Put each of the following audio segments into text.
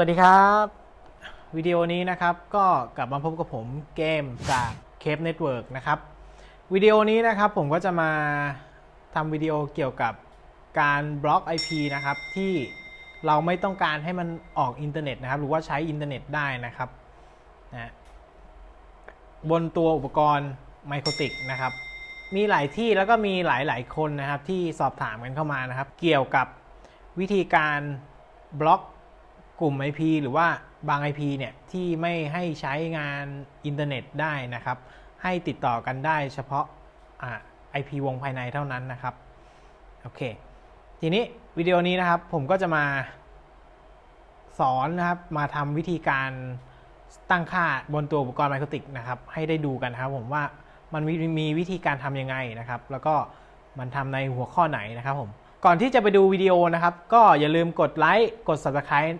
วัสดีครับ วิดีโอนี้นะครับก็กลับมาพบกับผมเกมจากเคปเน็ตเวิร์กนะครับวิดีโอนี้นะครับผมก็จะมาทำวิดีโอเกี่ยวกับการบล็อก IP นะครับที่เราไม่ต้องการให้มันออกอินเทอร์เน็ตนะครับหรือว่าใช้อินเทอร์เน็ตได้นะครับนะบนตัวอุปกรณ์ไมโครติกนะครับมีหลายที่แล้วก็มีหลายๆคนนะครับที่สอบถามกันเข้ามานะครับ เกี่ยวกับวิธีการบล็อก กลุ่ม IP หรือว่าบาง IP เนี่ยที่ไม่ให้ใช้งานอินเทอร์เน็ตได้นะครับ ให้ติดต่อกันได้เฉพาะอ่า IP วงภายในเท่านั้นนะครับ โอเค ทีนี้วิดีโอนี้นะครับผมก็จะมาสอนนะครับมาทำวิธีการตั้งค่าบนตัวอุปกรณ์ไมโครติกนะครับให้ได้ดูกันนะครับผมว่ามันมีมีวิธีการทำยังไงนะครับ แล้วก็มันทำในหัวข้อไหนนะครับผมก่อนที่จะไปดูวิดีโอนะครับ ก็อย่าลืมกดไลค์กด Subscribe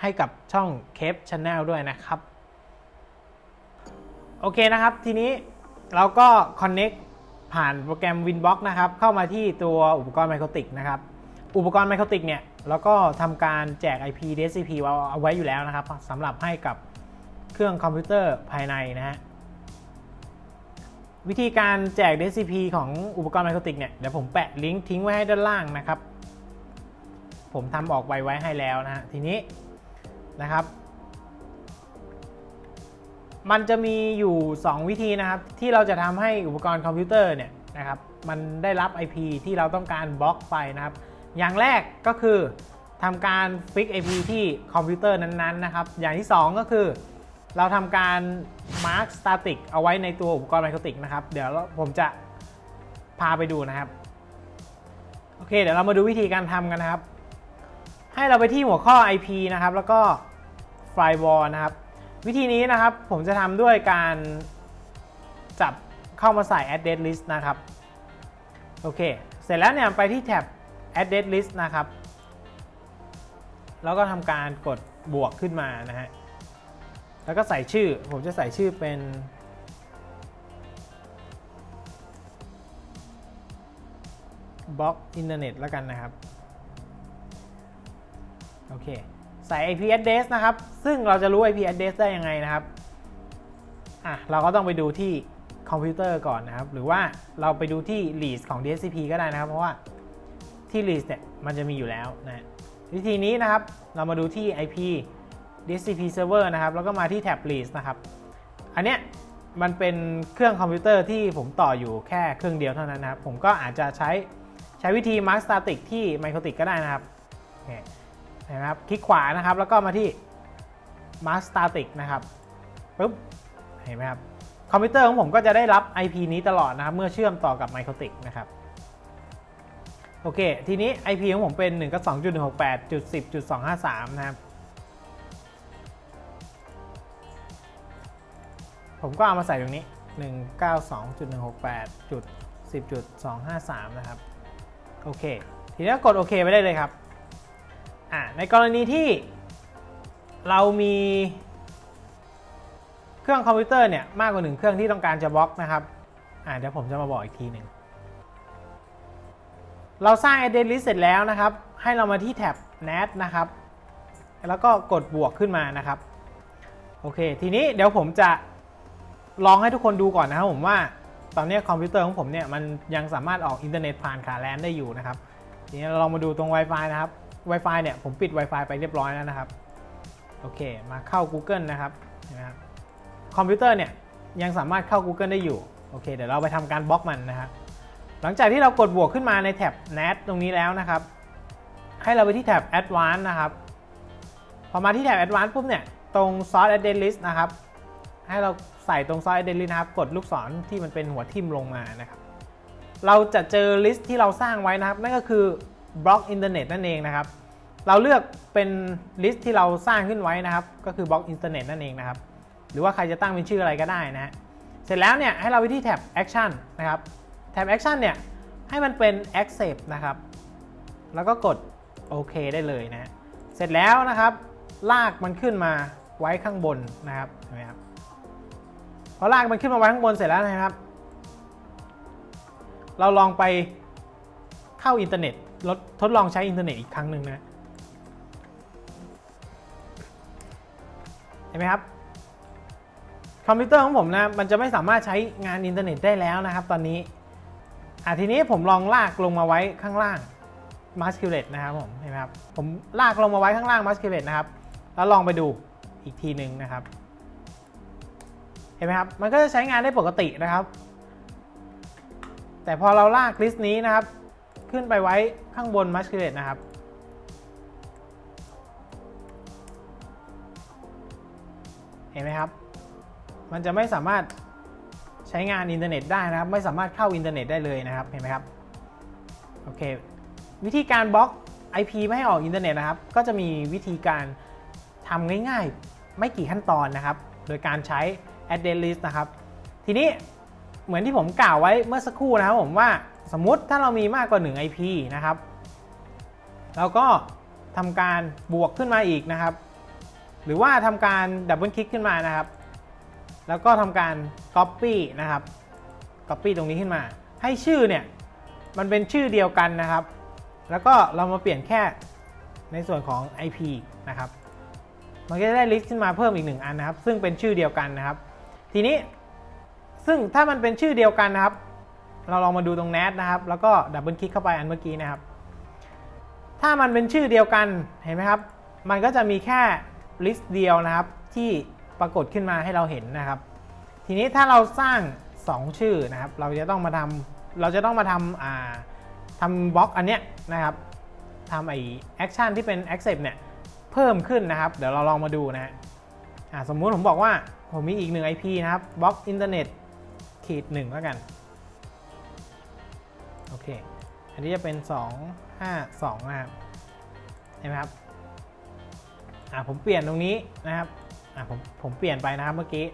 ให้กับช่องเคปช n แนลด้วยนะครับ โอเคนะครับ ทีนี้เราก็ Connect ผ่านโปรแกรม Winbox นะครับ เข้ามาที่ตัวอุปกรณ์ไมโครติกนะครับ อุปกรณ์ไมโครติกเนี่ยเราก็ทำการแจก IP DHCP เอาไว้อยู่แล้วนะครับสำหรับให้กับเครื่องคอมพิวเตอร์ภายในนะฮะวิธีการแจก DHCP ของอุปกรณ์ไมโครติกเนี่ยเดี๋ยวผมแปะลิงก์ทิ้งไว้ให้ด้านล่างนะครับ ผมทำออกไว้ไว้ให้แล้วนะฮะทีนี้ นะครับ มันจะมีอยู่ 2 วิธีนะครับ ที่เราจะทำให้อุปกรณ์คอมพิวเตอร์เนี่ยนะครับมันได้รับ IP ที่เราต้องการบล็อกไปนะครับ อย่างแรกก็คือทำการฟิก IP ที่คอมพิวเตอร์นั้นๆนะครับ อย่างที่ 2 ก็คือเราทำการ mark static เอาไว้ในตัวอุปกรณ์ไมโครติกนะครับ เดี๋ยวผมจะพาไปดูนะครับ โอเค เดี๋ยวเรามาดูวิธีการทำกันนะครับ ให้เราไปที่หัวข้อ IP นะครับ แล้วก็ firewall นะครับ วิธีนี้นะครับผมจะทำด้วยการจับเข้ามาใส่ address list นะครับ โอเค เสร็จแล้วเนี่ยไปที่แท็บ address list นะครับ แล้วก็ทำการกดบวกขึ้นมานะฮะ แล้วก็ใส่ชื่อ ผมจะใส่ชื่อเป็น บล็อกอินเทอร์เน็ตแล้วกันนะครับ โอเค ใส่ IP address นะครับ ซึ่งเราจะรู้ IP address ได้ยังไงนะครับอะเราก็ต้องไปดูที่คอมพิวเตอร์ก่อนนะครับ หรือว่าเราไปดูที่ list ของ DHCP ก็ได้นะครับ เพราะว่าที่ list เนี่ยมันจะมีอยู่แล้วนะวิธีนี้นะครับ เรามาดูที่ IP DHCP server นะครับ แล้วก็มาที่แท็บ list นะครับ อันเนี้ยมันเป็นเครื่องคอมพิวเตอร์ที่ผมต่ออยู่แค่เครื่องเดียวเท่านั้นนะครับ ผมก็อาจจะใช้ใช้วิธี mark static ที่ Microtik ก็ได้นะครับ เห็นไหมครับ คลิกขวานะครับ แล้วก็มาที่ mark static นะครับปุ๊บ เห็นไหมครับ คอมพิวเตอร์ของผมก็จะได้รับ IP นี้ตลอดนะครับ เมื่อเชื่อมต่อกับ Microtik นะครับ โอเค ทีนี้ IP ของผมเป็น 1 2 168.10.253 นะครับ ผมก็เอามาใส่ตรงนี้ 192.168.10.253 นะครับ โอเค ทีนี้กดโอเคไปได้เลยครับ อ่าในกรณีที่เรามีเครื่องคอมพิวเตอร์เนี่ยมากกว่าหนึ่งเครื่องที่ต้องการจะบล็อกนะครับอ่าเดี๋ยวผมจะมาบอกอีกทีหนึ่งเราสร้าง address list เสร็จแล้วนะครับ ให้เรามาที่แท็บ NAT นะครับ แล้วก็กดบวกขึ้นมานะครับ โอเค ทีนี้เดี๋ยวผมจะลองให้ทุกคนดูก่อนนะครับผมว่าตอนนี้คอมพิวเตอร์ของผมเนี่ยมันยังสามารถออกอินเทอร์เน็ตผ่านขาแลนได้อยู่นะครับ ทีนี้เราลองมาดูตรง Wi-Fi นะครับ Wi-Fi เนี่ยผมปิด Wi-Fi ไปเรียบร้อยแล้วนะครับ โอเค มาเข้า Google นะครับนะครับคอมพิวเตอร์เนี่ยยังสามารถเข้า Google ได้อยู่ โอเค เดี๋ยวเราไปทำการบล็อกมันนะครับหลังจากที่เรากดบวกขึ้นมาในแท็บ NAT ตรงนี้แล้วนะครับ ให้เราไปที่แท็บ Advanced นะครับ พอมาที่แท็บ Advanced ปุ๊บเนี่ย ตรง Source Address List นะครับ ให้เราใส่ตรง Source Address List นะครับ กดลูกศรที่มันเป็นหัวทิ่มลงมานะครับ เราจะเจอลิสต์ที่เราสร้างไว้นะครับ นั่นก็คือ บล็อกอินเทอร์เน็ตนั่นเองนะครับ เราเลือกเป็นลิสต์ที่เราสร้างขึ้นไว้นะครับ ก็คือบล็อกอินเทอร์เน็ตนั่นเองนะครับ หรือว่าใครจะตั้งเป็นชื่ออะไรก็ได้นะฮะ เสร็จแล้วเนี่ยให้เราไปที่แท็บ Action นนะครับ แท็บ Action เนี่ยให้มันเป็น Accept นะครับ แล้วก็กดโอเคได้เลยนะ เสร็จแล้วนะครับ ลากมันขึ้นมาไว้ข้างบนนะครับ เห็นไหมครับ พอลากมันขึ้นมาไว้ข้างบนเสร็จแล้วนะครับ เราลองไปเข้าอินเทอร์เน็ต ทดลองใช้อินเทอร์เน็ตอีกครั้งหนึ่งนะ เห็นไหมครับ คอมพิวเตอร์ของผมนะ มันจะไม่สามารถใช้งานอินเทอร์เน็ตได้แล้วนะครับ ตอนนี้อะทีนี้ผมลองลากลงมาไว้ข้างล่าง m a s c u l a t e นะครับผมเห็นไหมครับ ผมลากลงมาไว้ข้างล่าง m a s c u l a t e นะครับ แล้วลองไปดูอีกทีหนึ่งนะครับ เห็นไหมครับ มันก็จะใช้งานได้ปกตินะครับ แต่พอเราลากลิสต์นี้นะครับ ขึ้นไปไว้ข้างบน m a s c u l a t e นะครับ เห็นไหมครับ มันจะไม่สามารถใช้งานอินเทอร์เน็ตได้นะครับ ไม่สามารถเข้าอินเทอร์เน็ตได้เลยนะครับ เห็นไหมครับ โอเค วิธีการบล็อก IP ไม่ให้ออกอินเทอร์เน็ตนะครับ ก็จะมีวิธีการทำง่ายๆ ไม่กี่ขั้นตอนนะครับ โดยการใช้ address list นะครับ ทีนี้เหมือนที่ผมกล่าวไว้เมื่อสักครู่นะครับผมว่า สมมติถ้าเรามีมากกว่า 1 IP นะครับเราก็ทำการบวกขึ้นมาอีกนะครับ หรือว่าทำการดับเบิลคลิกขึ้นมานะครับ แล้วก็ทำการ Copy นะครับ Copy ตรงนี้ขึ้นมา ให้ชื่อเนี่ยมันเป็นชื่อเดียวกันนะครับ แล้วก็เรามาเปลี่ยนแค่ในส่วนของ IP นะครับ มันก็จะได้ลิสต์ขึ้นมาเพิ่มอีกหนึ่งอันนะครับ ซึ่งเป็นชื่อเดียวกันนะครับ ทีนี้ซึ่งถ้ามันเป็นชื่อเดียวกันนะครับ เราลองมาดูตรง NAT นะครับ แล้วก็ดับเบิลคลิกเข้าไปอันเมื่อกี้นะครับ ถ้ามันเป็นชื่อเดียวกันเห็นไหมครับ มันก็จะมีแค่ลิสต์เดียวนะครับที่ปรากฏขึ้นมาให้เราเห็นนะครับ ทีนี้ถ้าเราสร้าง 2 ชื่อนะครับ เราจะต้องมาทำเราจะต้องมาทำอ่าทำบล็อกอันเนี้ยนะครับทำไอแอคชั่นที่เป็น accept เนี่ยเพิ่มขึ้นนะครับ เดี๋ยวเราลองมาดูนะฮะสมมุติผมบอกว่าผมมีอีกหนึ่ง IP นะครับบล็อกอินเทอร์เน็ตขีดหนึ่งแล้วกัน โอเค อันนี้จะเป็น 2 5 2นะครับเห็นไหมครับอ่าผมเปลี่ยนตรงนี้นะครับอ่าผมผมเปลี่ยนไปนะครับเมื่อกี้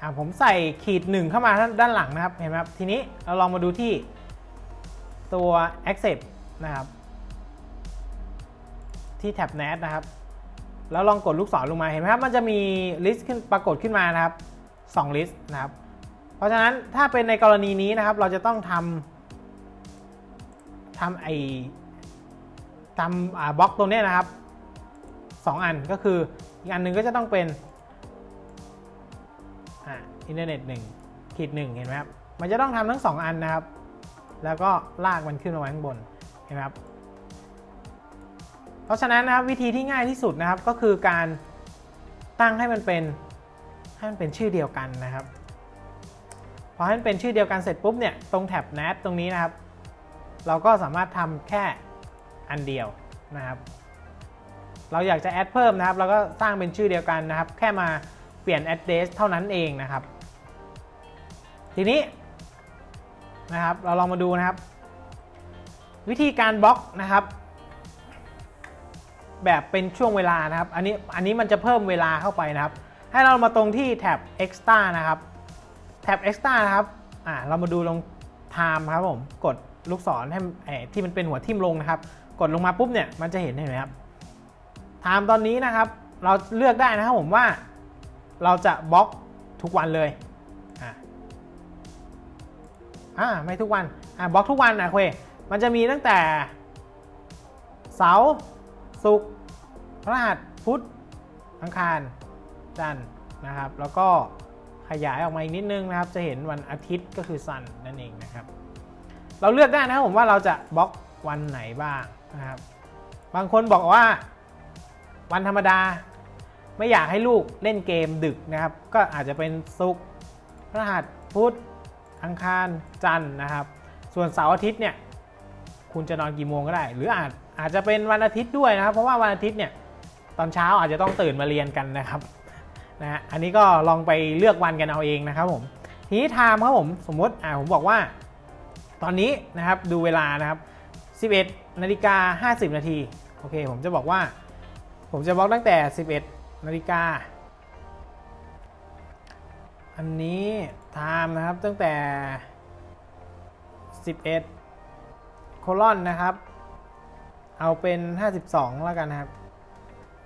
อ่าผมใส่ขีดหนึ่งเข้ามาด้านหลังนะครับเห็นไหมครับทีนี้เราลองมาดูที่ตัว accept นะครับ ที่แท็บ NAT นะครับ แล้วลองกดลูกศรลงมาเห็นไหมครับ มันจะมี list ขึ้นปรากฏขึ้นมานะครับ2 list นะครับ เพราะฉะนั้นถ้าเป็นในกรณีนี้นะครับ เราจะต้องทำ ทำไอทำอบล็อกตรงนี้นะครับ 2 อันก็คืออีกอันหนึ่งก็จะต้องเป็นอ่าอินเทอร์เน็ตหนึ่งขีดหนึ่งเห็นไหมครับ มันจะต้องทำทั้ง 2 อันนะครับ แล้วก็ลากมันขึ้นมาไว้ข้างบนเห็นไหมครับ เพราะฉะนั้นนะครับวิธีที่ง่ายที่สุดนะครับก็คือการตั้งให้มันเป็นให้มันเป็นชื่อเดียวกันนะครับพอให้มันเป็นชื่อเดียวกันเสร็จปุ๊บเนี่ยตรงแท็บ NAT ตรงนี้นะครับ เราก็สามารถทำแค่อันเดียวนะครับ เราอยากจะแอดเพิ่มนะครับ เราก็สร้างเป็นชื่อเดียวกันนะครับ แค่มาเปลี่ยน address เท่านั้นเองนะครับ ทีนี้นะครับ เราลองมาดูนะครับ วิธีการบล็อกนะครับ แบบเป็นช่วงเวลานะครับ อันนี้อันนี้มันจะเพิ่มเวลาเข้าไปนะครับ ให้เรามาตรงที่แท็บ extra นะครับ แท็บ extra นะครับ อ่า เรามาดูลง time ครับผม กด ลูกศรให้ที่มันเป็นหัวทิ่มลงนะครับ กดลงมาปุ๊บเนี่ยมันจะเห็นเห็นไหมครับ time ตอนนี้นะครับ เราเลือกได้นะครับผมว่าเราจะบล็อกทุกวันเลยอ่าไม่ทุกวันอ่าบล็อกทุกวันนะคุยมันจะมีตั้งแต่ เสาร์ศุกร์พฤหัสพุธอังคารจันทร์นะครับ แล้วก็ขยายออกมาอีกนิดนึงนะครับ จะเห็นวันอาทิตย์ก็คือซันนั่นเองนะครับ เราเลือกได้นะครับผมว่าเราจะบล็อกวันไหนบ้างนะครับ บางคนบอกว่าวันธรรมดา ไม่อยากให้ลูกเล่นเกมดึกนะครับ ก็อาจจะเป็นศุกร์พฤหัสพุธอังคารจันทร์นะครับ ส่วนเสาร์อาทิตย์เนี่ยคุณจะนอนกี่โมงก็ได้ หรืออาจอาจจะเป็นวันอาทิตย์ด้วยนะครับ เพราะว่าวันอาทิตย์เนี่ยตอนเช้าอาจจะต้องตื่นมาเรียนกันนะครับนะฮะอันนี้ก็ลองไปเลือกวันกันเอาเองนะครับผมทีนี้ไทม์ครับผมสมมติอ่าผมบอกว่า ตอนนี้นะครับดูเวลานะครับ 11นาฬิกา50 นาทีโอเค ผมจะบอกว่า ผมจะบล็อกตั้งแต่ 11นาฬิกาอันนี้ไทม์นะครับตั้งแต่ 11 โคลอนนะครับ เอาเป็น 52 แล้วกันนะครับ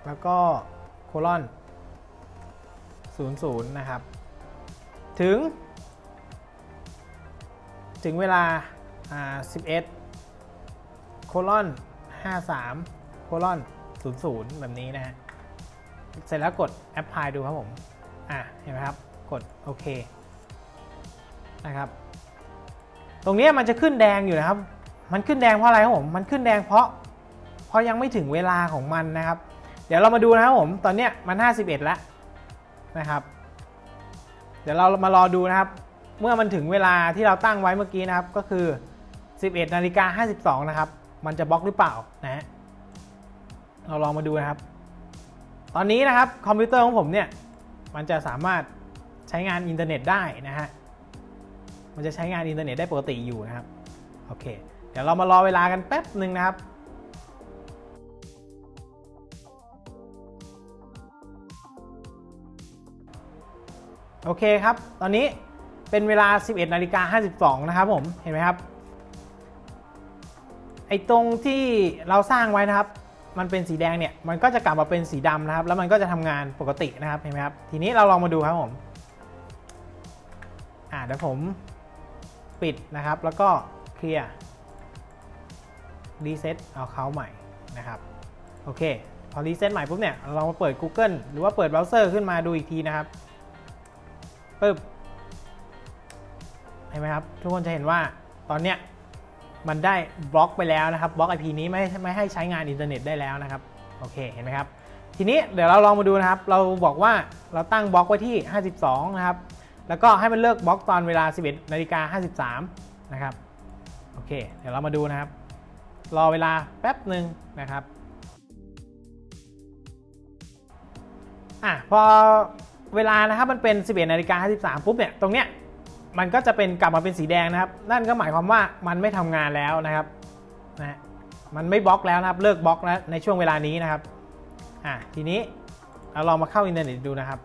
แล้วก็โคลอน00 นะครับ ถึง ถึงเวลา 11 โคลอน 53 โคลอน 00 แบบนี้นะฮะ เสร็จแล้วกด apply ดูครับผม อะ เห็นไหมครับ กดโอเค นะครับ ตรงนี้มันจะขึ้นแดงอยู่นะครับ มันขึ้นแดงเพราะอะไรครับผม มันขึ้นแดงเพราะ เพราะยังไม่ถึงเวลาของมันนะครับ เดี๋ยวเรามาดูนะครับผม ตอนเนี้ยมัน 51 แล้วนะครับ เดี๋ยวเรามารอดูนะครับ เมื่อมันถึงเวลาที่เราตั้งไว้เมื่อกี้นะครับ ก็คือ 11นาฬิกา52 นะครับ มันจะบล็อกหรือเปล่านะฮะเราลองมาดูนะครับ ตอนนี้นะครับคอมพิวเตอร์ของผมเนี่ย มันจะสามารถใช้งานอินเทอร์เน็ตได้นะฮะ มันจะใช้งานอินเทอร์เน็ตได้ปกติอยู่นะครับ โอเค เดี๋ยวเรามารอเวลากันแป๊บหนึ่งนะครับโอเคครับ ตอนนี้ เป็นเวลา 11นาฬิกา52นะครับผมเห็นไหมครับไอ้ตรงที่เราสร้างไว้นะครับ มันเป็นสีแดงเนี่ยมันก็จะกลับมาเป็นสีดำนะครับ แล้วมันก็จะทำงานปกตินะครับเห็นไหมครับทีนี้เราลองมาดูครับผมอ่าเดี๋ยวผมปิดนะครับ แล้วก็เคลียร์รีเซ็ตเอาเขาใหม่นะครับโอเค พอรีเซ็ตใหม่ปุ๊บเนี่ยเรามาเปิด Google หรือว่าเปิดเบราว์เซอร์ขึ้นมาดูอีกทีนะครับปึ๊บ เห็นไหมครับ ทุกคนจะเห็นว่าตอนเนี้ยมันได้บล็อกไปแล้วนะครับบล็อก IP นี้ไม่ไม่ให้ใช้งานอินเทอร์เน็ตได้แล้วนะครับโอเคเห็นไหมครับ ทีนี้เดี๋ยวเราลองมาดูนะครับ เราบอกว่าเราตั้งบล็อกไว้ที่ 52 นะครับ แล้วก็ให้มันเลิกบล็อกตอนเวลา 11นาฬิกา53 นะครับโอเค เดี๋ยวเรามาดูนะครับ รอเวลาแป๊บหนึ่งนะครับอะพอเวลานะครับมันเป็น 11นาฬิกา53 ปุ๊บเนี่ยตรงเนี้ย มันก็จะเป็นกลับมาเป็นสีแดงนะครับ นั่นก็หมายความว่ามันไม่ทำงานแล้วนะครับนะฮะมันไม่บล็อกแล้วนะครับ เลิกบล็อกแล้วในช่วงเวลานี้นะครับอะทีนี้เราลองมาเข้าอินเทอร์เน็ตดูนะครับ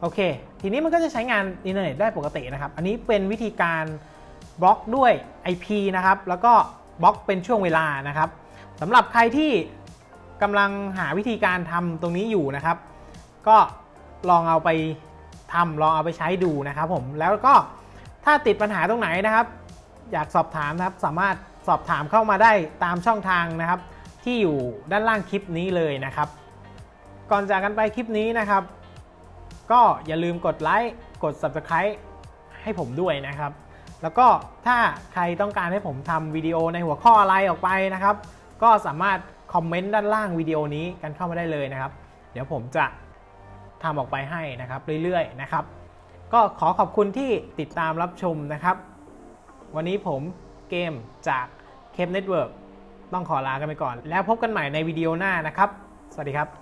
โอเค ทีนี้มันก็จะใช้งานอินเทอร์เน็ตได้ปกตินะครับ อันนี้เป็นวิธีการบล็อกด้วย IP นะครับ แล้วก็บล็อกเป็นช่วงเวลานะครับสำหรับใครที่กำลังหาวิธีการทำตรงนี้อยู่นะครับ ก็ลองเอาไป ทำลองเอาไปใช้ดูนะครับผมแล้วก็ถ้าติดปัญหาตรงไหนนะครับ อยากสอบถามนะครับสามารถสอบถามเข้ามาได้ตามช่องทางนะครับ ที่อยู่ด้านล่างคลิปนี้เลยนะครับ ก่อนจากกันไปคลิปนี้นะครับ ก็อย่าลืมกดไลค์กด Subscribe ให้ผมด้วยนะครับ แล้วก็ถ้าใครต้องการให้ผมทำวิดีโอในหัวข้ออะไรออกไปนะครับ ก็สามารถคอมเมนต์ด้านล่างวิดีโอนี้กันเข้ามาได้เลยนะครับ เดี๋ยวผมจะ ทำออกไปให้นะครับเรื่อยๆนะครับ ก็ขอขอบคุณที่ติดตามรับชมนะครับ วันนี้ผมเกมจากเคมเน็ตเวิร์กต้องขอลากันไปก่อน แล้วพบกันใหม่ในวิดีโอหน้านะครับ สวัสดีครับ